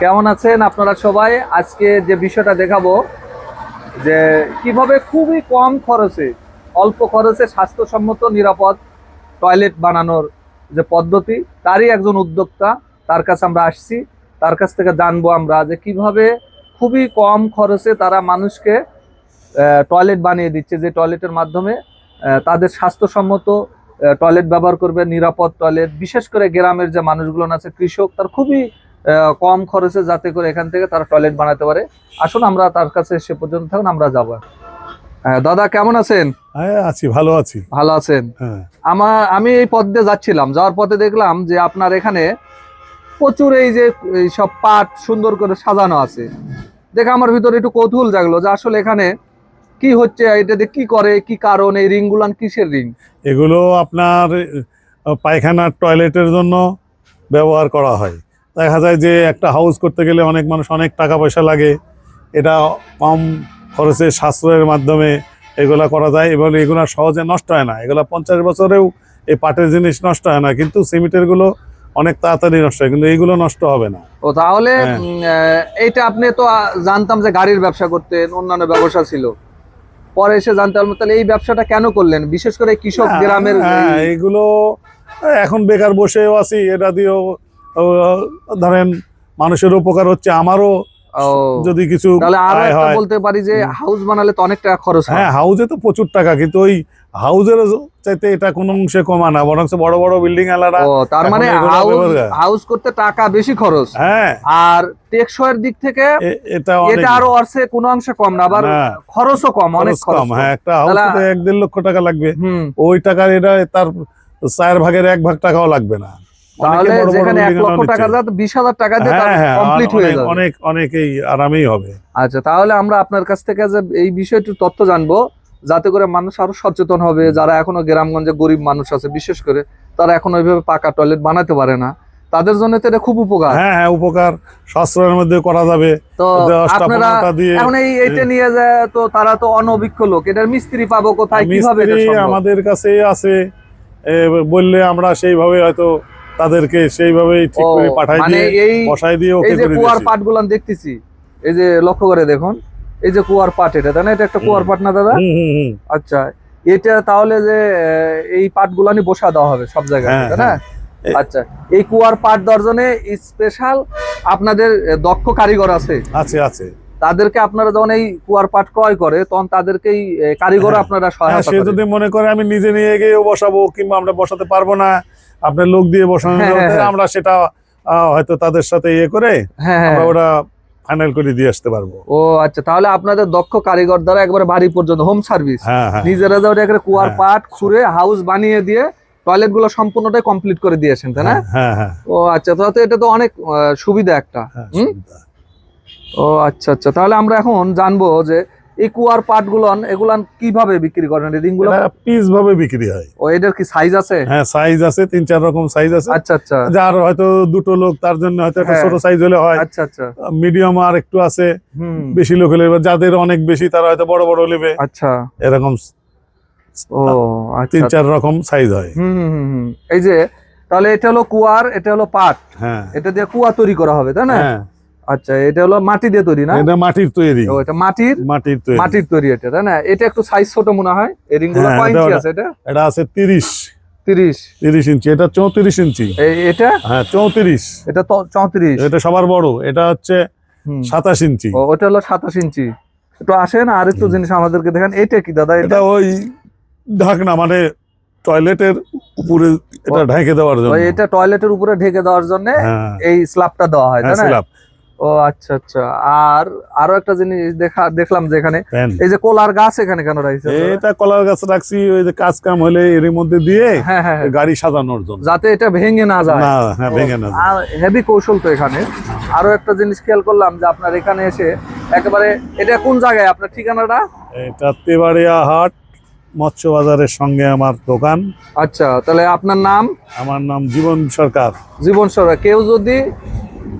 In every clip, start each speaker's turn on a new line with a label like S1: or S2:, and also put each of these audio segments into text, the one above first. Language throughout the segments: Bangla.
S1: কেমন আছেন আপনারা সবাই? আজকে যে বিষয়টা দেখাবো, যে কীভাবে খুবই কম খরচে, অল্প খরচে স্বাস্থ্যসম্মত, নিরাপদ টয়লেট বানানোর যে পদ্ধতি, তারই একজন উদ্যোক্তা তার কাছে আমরা আসছি। তার কাছ থেকে জানব আমরা যে কীভাবে খুবই কম খরচে তারা মানুষকে টয়লেট বানিয়ে দিচ্ছে। যে টয়লেটের মাধ্যমে তাদের স্বাস্থ্যসম্মত টয়লেট ব্যবহার করবে নিরাপদ টয়লেট বিশেষ করে গ্রামের যে মানুষগুলো আছে কৃষক তার খুবই কম খরচে যাতে করে এখান থেকে তারা টয়লেট বানাতে পারে। আসুন আমরা তার কাছে সে পর্যন্ত থাকুন আমরা যাব। দাদা কেমন আছেন?
S2: হ্যাঁ আছি ভালো আছি।
S1: ভালো আছেন?
S2: হ্যাঁ।
S1: আমার আমি এই পথ দিয়ে যাচ্ছিলাম যাওয়ার পথে দেখলাম যে আপনার এখানে প্রচুর এই যে সব পাট সুন্দর করে সাজানো আছে। দেখে আমার ভিতরে একটু কৌতূহল জাগলো যে আসলে এখানে কি হচ্ছে? এটাতে কি করে? কি কারণ? এই রিং গুলান কিসের রিং?
S2: এগুলো আপনার পায়খানার টয়লেটের জন্য ব্যবহার করা হয়। দেখা যায় যে একটা হাউস করতে গেলে অনেক মানুষ অনেক টাকা পয়সা লাগে। এটা কম খরচে সাশ্রয়ের মাধ্যমে এগুলা করা যায় এবং এগুলো সহজে নষ্ট হয় না। এগুলো পঞ্চাশ বছরেও এই পাটের জিনিস নষ্ট হয় না কিন্তু সিমেন্টেরগুলো অনেক তাড়াতাড়ি নষ্ট হয় কিন্তু এইগুলো নষ্ট হবে না।
S1: ও তাহলে
S2: হ্যাঁ।
S1: এইটা আপনি তো জানতাম যে গাড়ির ব্যবসা করতেন অন্যান্য ব্যবসা ছিল। পরে এসে জানতে পারলাম তাহলে এই ব্যবসাটা কেন করলেন? বিশেষ করে কৃষক গ্রামের
S2: হ্যাঁ এইগুলো এখন বেকার বসেও আছি এটা দিয়েও ধরেন মানুষের উপকার হচ্ছে আমারও যদি কিছু
S1: তাহলে
S2: আরও
S1: একটা বলতে পারি যে হাউস বানালে তো অনেক টাকা খরচ হ্যাঁ।
S2: হাউজে তো প্রচুর টাকা কিন্তু ওই হাউজের চাইতে এটা কোনো অংশে কমা না বরং বড় বড় বিল্ডিং
S1: তার মানে হাউস। হাউস করতে টাকা বেশি খরচ।
S2: হ্যাঁ।
S1: আর টেকসইয়ের দিক থেকে
S2: এটা
S1: এটা আরও অর্থে কোনো অংশে কম না আবার
S2: না,
S1: খরচও কম অনেক
S2: কম। হ্যাঁ একটা হাউস এক দেড় লক্ষ টাকা লাগবে। ওই টাকার এটা তার চার ভাগের এক ভাগ টাকাও লাগবে না।
S1: তাহলে যেখানে এক
S2: building
S1: লক্ষ টাকা বিশ হাজার টাকা দিয়ে
S2: হ্যাঁ হ্যাঁ
S1: কমপ্লিট হয়ে যাবে।
S2: অনেক অনেকেই আরামেই হবে।
S1: আচ্ছা তাহলে আমরা আপনার কাছ থেকে যে এই বিষয়টির তথ্য জানব যাতে করে মানুষ আরও সচেতন হবে যারা এখনও গ্রামগঞ্জে গরিব মানুষ আছে বিশেষ করে তারা এখন ওইভাবে পাকা টয়লেট বানাতে পারে না। তাদের জন্য তো এটা খুব উপকার।
S2: হ্যাঁ হ্যাঁ উপকার। সাশ্রয়ের মধ্যে করা যাবে।
S1: তো আপনারা এখন এই এটা নিয়ে যে তো তারা তো অনভিজ্ঞ লোক। এটার মিস্ত্রি পাবো কোথায়? কীভাবে?
S2: আমাদের কাছে আছে। বললে আমরা সেইভাবে হয়তো তাদেরকে সেইভাবেই ঠিক করে পাঠাই
S1: মানে
S2: দিয়ে বসাই দিয়ে
S1: এই
S2: ওকে
S1: যে
S2: করে
S1: কুয়ার
S2: দিয়েছি।
S1: পাট গুলান দেখতেছি। এই যে লক্ষ্য করে দেখুন এই যে কুয়ার পাট এটা তাই না? এটা একটা কুয়ার পাট না দাদা। আচ্ছা এটা তাহলে যে এই পাট গুলানি বসা দেওয়া হবে সব জায়গায়
S2: হ্যাঁ,
S1: তাই না? আচ্ছা এই কুয়ার পাট দর্জনে স্পেশাল আপনাদের দক্ষ কারিগর আছে।
S2: আছে আছে।
S1: তাদেরকে আপনারা যখন এই কুয়ার পাট ক্রয় করে তখন তাদেরকেই কারিগর
S2: হ্যাঁ।
S1: আপনারা
S2: হ্যাঁ,
S1: সহায়তা
S2: সে যদি মনে করে আমি নিজে নিয়ে গিয়েও বসাবো কিংবা আমরা বসাতে পারব না আপনার লোক দিয়ে বসানো
S1: হ্যাঁ, হ্যাঁ, হ্যাঁ।
S2: আমরা সেটা হয়তো তাদের সাথে ইয়ে করে
S1: হ্যাঁ হ্যাঁ
S2: আমরা ওটা ফাইনাল করে দিয়ে আসতে পারব।
S1: ও আচ্ছা তাহলে আপনাদের দক্ষ কারিগর দ্বারা একবারে বাড়ি পর্যন্ত হোম সার্ভিস
S2: হ্যাঁ হ্যাঁ
S1: নিজেরা যা ওটা কুয়ার
S2: হ্যাঁ।
S1: পাট খুঁড়ে হাউস বানিয়ে দিয়ে টয়লেটগুলো সম্পূর্ণটাই কমপ্লিট করে দিয়েছেন তাই না?
S2: হ্যাঁ হ্যাঁ
S1: ও আচ্ছা তাহলে তো এটা তো অনেক সুবিধা একটা।
S2: হ্যাঁ।
S1: ও আচ্ছা আচ্ছা। তাহলে আমরা এখন জানব যে এই কুয়ার পাট গুলন এগুলান কীভাবে বিক্রি করেন?
S2: রিংগুলো পিস ভাবে বিক্রি হয়।
S1: ও এটার কি সাইজ আছে?
S2: হ্যাঁ সাইজ আছে তিন চার রকম সাইজ আছে।
S1: আচ্ছা আচ্ছা।
S2: যার হয়তো দুটো লোক তার জন্য হয়তো একটা
S1: হ্যাঁ।
S2: ছোট সাইজ হলে হয়।
S1: আচ্ছা আচ্ছা।
S2: মিডিয়াম আর একটু আছে।
S1: হুম।
S2: বেশি লোক হলে যাদের অনেক বেশি তারা হয়তো বড় বড় নেবে।
S1: আচ্ছা।
S2: এরকম
S1: ও আচ্ছা।
S2: তিন চার রকম সাইজ হয়।
S1: হুম। এই যে তাহলে এটা হলো কুয়ার এটা হলো পাট।
S2: হ্যাঁ।
S1: এটা দিয়ে কুয়া তৈরি করা হবে তাই না?
S2: হ্যাঁ।
S1: আচ্ছা এটা হলো মাটি দিয়ে তৈরি না?
S2: এটা মাটির তৈরি।
S1: ও এটা মাটির?
S2: মাটির তৈরি।
S1: মাটির তৈরি এটা তাই না? এটা একটু সাইজ ছোট মনে হয়। এই রিংগুলো
S2: হ্যাঁ,
S1: কয় ইঞ্চি আছে এটা?
S2: এটা আছে তিরিশ।
S1: তিরিশ।
S2: তিরিশ ইঞ্চি এটা চৌত্রিশ ইঞ্চি
S1: এটা?
S2: হ্যাঁ চৌত্রিশ।
S1: এটা তো চৌত্রিশ।
S2: এটা সবার বড় এটা হচ্ছে
S1: হুম।
S2: সাতাশ ইঞ্চি
S1: ও ওটা হলো সাতাশ ইঞ্চি একটু আসেন আর একটু জিনিস আমাদেরকে দেখেন। এটা কি দাদা এটা?
S2: ওই ঢাকনা মানে টয়লেটের উপরে এটা ঢেকে দেওয়ার জন্য।
S1: এটা টয়লেটের উপরে ঢেকে দেওয়ার জন্য
S2: হ্যাঁ।
S1: এই স্ল্যাবটা দেওয়া হয় তাই
S2: হ্যাঁ
S1: না?
S2: স্ল্যাব
S1: ও আচ্ছা আচ্ছা। আর আরও একটা জিনিস দেখা দেখলাম যে এখানে এই যে কলার গাছ এখানে কেন রাখছে
S2: এটা কলার গাছ রাখছি ওই যে কাজ কাম হলে এর মধ্যে দিয়ে
S1: হ্যাঁ হ্যাঁ হ্যাঁ।
S2: গাড়ি সাজানোর জন্য।
S1: যাতে এটা ভেঙে না যায়।
S2: না হ্যাঁ ভেঙে না যায়।
S1: আর হেভি কৌশল তো এখানে। আরও একটা জিনিস খেয়াল করলাম যে আপনার এখানে এসে একেবারে এটা কোন জায়গায়? আপনার ঠিকানাটা?
S2: এটা তেবাড়িয়া হাট মৎস্য বাজারের সঙ্গে আমার দোকান।
S1: আচ্ছা তাহলে আপনার নাম?
S2: আমার নাম জীবন সরকার।
S1: জীবন সরকার। কেউ যদি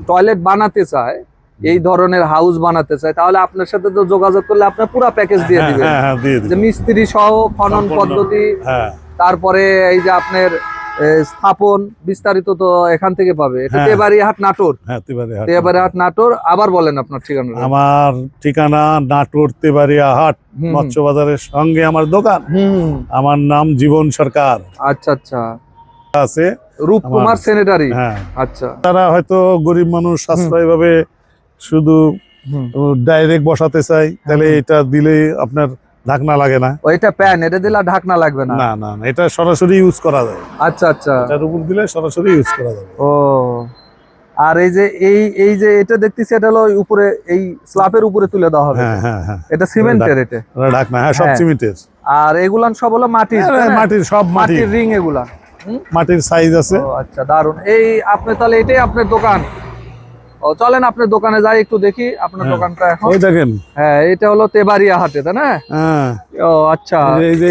S1: টয়লেট বানাতে চায় এই ধরনের হাউস বানাতে চায় তাহলে আপনার সাথে তো যোগাযোগ করলে আপনার পুরো প্যাকেজ দিয়ে
S2: হ্যাঁ
S1: দিবেন।
S2: হ্যাঁ হ্যাঁ দিয়ে
S1: যে মিস্ত্রি সহ খনন পদ্ধতি তারপরে এই যে আপনার স্থাপন বিস্তারিত তো এখান থেকে পাবে।
S2: হ্যাঁ।
S1: নাটোর।
S2: হ্যাঁ হাট
S1: নাটোর। আবার বলেন আপনার ঠিকানা।
S2: আমার ঠিকানা নাটোর তেবারিয়া হাট মৎস্য বাজারের সঙ্গে আমার দোকান।
S1: হুম।
S2: আমার নাম জীবন সরকার।
S1: আচ্ছা আচ্ছা।
S2: আছে।
S1: রূপকুমার সেনেটারি?
S2: হ্যাঁ।
S1: আচ্ছা।
S2: তারা হয়তো গরিব মানুষ সাশ্রয় ভাবে শুধু ডাইরেক্ট বসাতে চাই তাহলে এটা দিলে আপনার ঢাকনা লাগে না।
S1: ওইটা প্যান এটা দিলে ঢাকনা লাগবে না?
S2: না না এটা সরাসরি ইউজ করা যায়।
S1: আচ্ছা আচ্ছা।
S2: এটার উপর দিলে সরাসরি ইউজ করা যাবে।
S1: ও আর এই যে এই এই যে এটা দেখতেছি এটা হলো উপরে এই স্ল্যাবের উপরে তুলে দেওয়া হবে।
S2: হ্যাঁ হ্যাঁ হ্যাঁ।
S1: এটা সিমেন্টের এটা।
S2: ঢাকনা হ্যাঁ সব। সিমেন্টের।
S1: আর এগুলান সব হলো মাটির
S2: মাটির সব
S1: মাটির রিং এগুলা?
S2: মাটির সাইজ আছে।
S1: আচ্ছা দারুণ এই আপনি তাহলে এটাই আপনার দোকান? ও চলেন আপনার দোকানে যাই একটু দেখি আপনার
S2: হ্যাঁ।
S1: দোকানটা এখন।
S2: ওই দেখেন।
S1: হ্যাঁ এটা হলো তেবাড়িয়া হাটে তাই না?
S2: হ্যাঁ।
S1: ও আচ্ছা।
S2: এই যে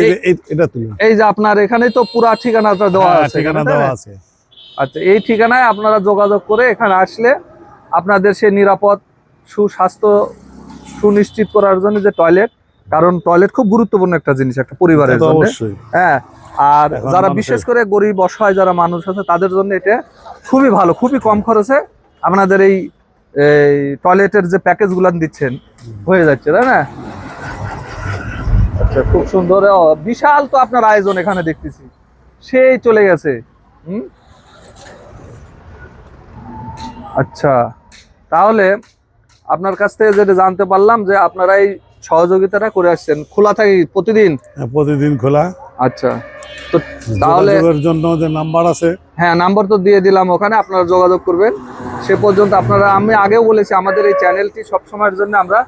S2: এটা তুলুন
S1: এই যে আপনার এখানে তো পুরা ঠিকানাটা দেওয়া
S2: হ্যাঁ,
S1: আছে
S2: ঠিকানা দেওয়া আছে।
S1: আচ্ছা এই ঠিকানায় আপনারা যোগাযোগ করে এখানে আসলে আপনাদের সে নিরাপদ সুস্বাস্থ্য সুনিশ্চিত করার জন্য যে টয়লেট কারণ টয়লেট খুব গুরুত্বপূর্ণ একটা জিনিস একটা পরিবারের জন্য। হ্যাঁ আর যারা বিশেষ করে গরিব অসহায় যারা মানুষ আছে তাদের জন্য এটা খুবই ভালো খুবই কম খরচে আপনাদের এই টয়লেটের যে প্যাকেজ গুলান দিচ্ছেন হয়ে যাচ্ছে তাই না? আচ্ছা খুব সুন্দর। বিশাল তো আপনার আয়োজন এখানে দেখতেছি। সেই চলে গেছে। হুম? আচ্ছা তাহলে আপনার কাছ থেকে যেটা জানতে পারলাম যে আপনারা এই সহযোগিতাটা করে আসছেন খোলা থাকি প্রতিদিন?
S2: হ্যাঁ, প্রতিদিন খোলা।
S1: আচ্ছা। তো তাহলে
S2: জন্য যে নাম্বার আছে।
S1: হ্যাঁ নাম্বার তো দিয়ে দিলাম ওখানে আপনারা যোগাযোগ করবেন। সে পর্যন্ত আপনারা আমি আগেও বলেছি আমাদের এই চ্যানেলটি সবসময়ের জন্য আমরা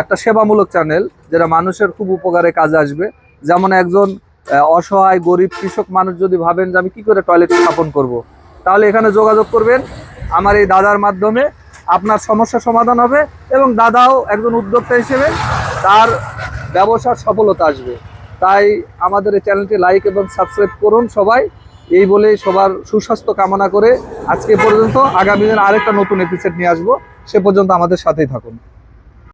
S1: একটা সেবামূলক চ্যানেল যেটা মানুষের খুব উপকারে কাজে আসবে। যেমন একজন অসহায় গরিব কৃষক মানুষ যদি ভাবেন যে আমি কি করে টয়লেট স্থাপন করব। তাহলে এখানে যোগাযোগ করবেন। আমার এই দাদার মাধ্যমে আপনার সমস্যা সমাধান হবে এবং দাদাও একজন উদ্যোক্তা হিসেবে তার ব্যবসার সফলতা আসবে। তাই আমাদের এই চ্যানেলটি লাইক এবং সাবস্ক্রাইব করুন সবাই। এই বলে সবার সুস্বাস্থ্য কামনা করে আজকে পর্যন্ত আগামী দিন আরেকটা নতুন এপিসোড নিয়ে আসব। সে পর্যন্ত আমাদের সাথেই থাকুন।